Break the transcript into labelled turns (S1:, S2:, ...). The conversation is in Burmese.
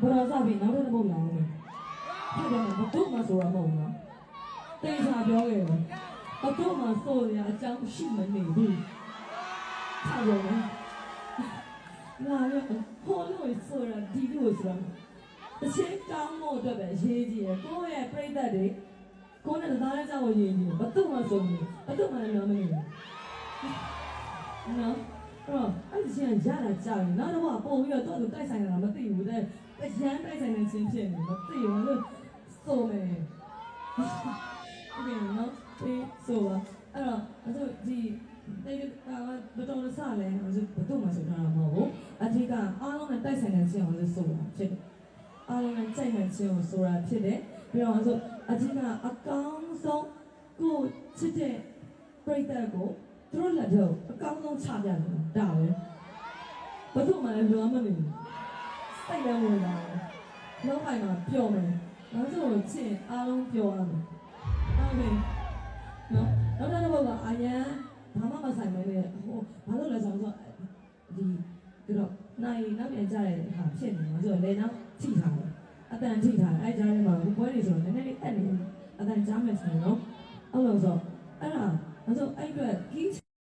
S1: ဘရောစားပြီးနောက်တစ်ပုတ်လာအောင်မယ်ဖြစ်တယ်မတို့မှဆိုရမဟုတ်ဘူးနော်တေချာပြောခဲ့တယ်ဘတို့မှဆိုရအကြောင်းရှိမနေဘူးထားရောမယ်လာရဟောလို့ဆိုရဒီလိုဆိုရတစ်ချိန်ကောင်းဖို့အတွက်ပဲရေးကြည့်ရကိုယ့်ရဲ့ပြိတ္တတွေကိုယ်နဲ့သားတဲ့ကြောင့်ရေးကြည့်ဘတို့မှဆိုရင်ဘတို့မှလည်းမနေဘူးနော် အဲ့တော့အဲ့ဒီချင်းရတာကြောက်ရင်နောက်တော့ပုံပြီးတော့သူ့တိုက်ဆိုင်တာမသိဘူးတဲ့အရန်တိုက်ဆိုင်နေချင်းဖြစ်နေမသိဘူးလို့ဆိုမယ်ဒီနော်ဒီဆိုပါအဲ့တော့အဲ့တော့ဒီတေးကဘတော်ရစလဲအဲ့ဒါဘတို့မှဆိုထားတာမဟုတ်ဘူးအထက်ကအားလုံးနဲ့တိုက်ဆိုင်နေချင်းအောင်လို့ဆိုတာဖြစ်တယ်အားလုံးနဲ့ကြိုက်နေချင်းကိုဆိုတာဖြစ်တယ်ပြီးတော့ဆိုအထက်ကအကောင်းဆုံးကိုချစ်တဲ့ပြိတ္တကို သူတို့လက်ထဲကိုအကောင်းဆုံးချပြတယ်ဒါပဲဘယ်သူမှလည်းလွမ်းမနေဘူးစိတ်လည်းဝင်လာတယ်လောက်ပိုင်မှာပျော်မယ်နောက်ဆုံးချင်းအားလုံးပျော်ရမယ်ဟုတ်တယ်နော်နောက်တစ်ပုဒ်ကအရန်ဘာမှမဆိုင်မနဲ့ဟိုဘာလို့လဲဆိုတော့ဒီကတော့နိုင်နောက်ပြန်ကြတဲ့ဟာဖြစ်နေမှာဆိုတော့လေနောက်ထိထားတယ်အတန်ထိထားတယ်အဲကြားထဲမှာဟိုပွဲတွေဆိုတော့နည်းနည်းလေးအက်နေအတန်ကြားမယ်ဆိုတော့နော်အဲ့လိုဆိုအဲ့ဒါ Do anh.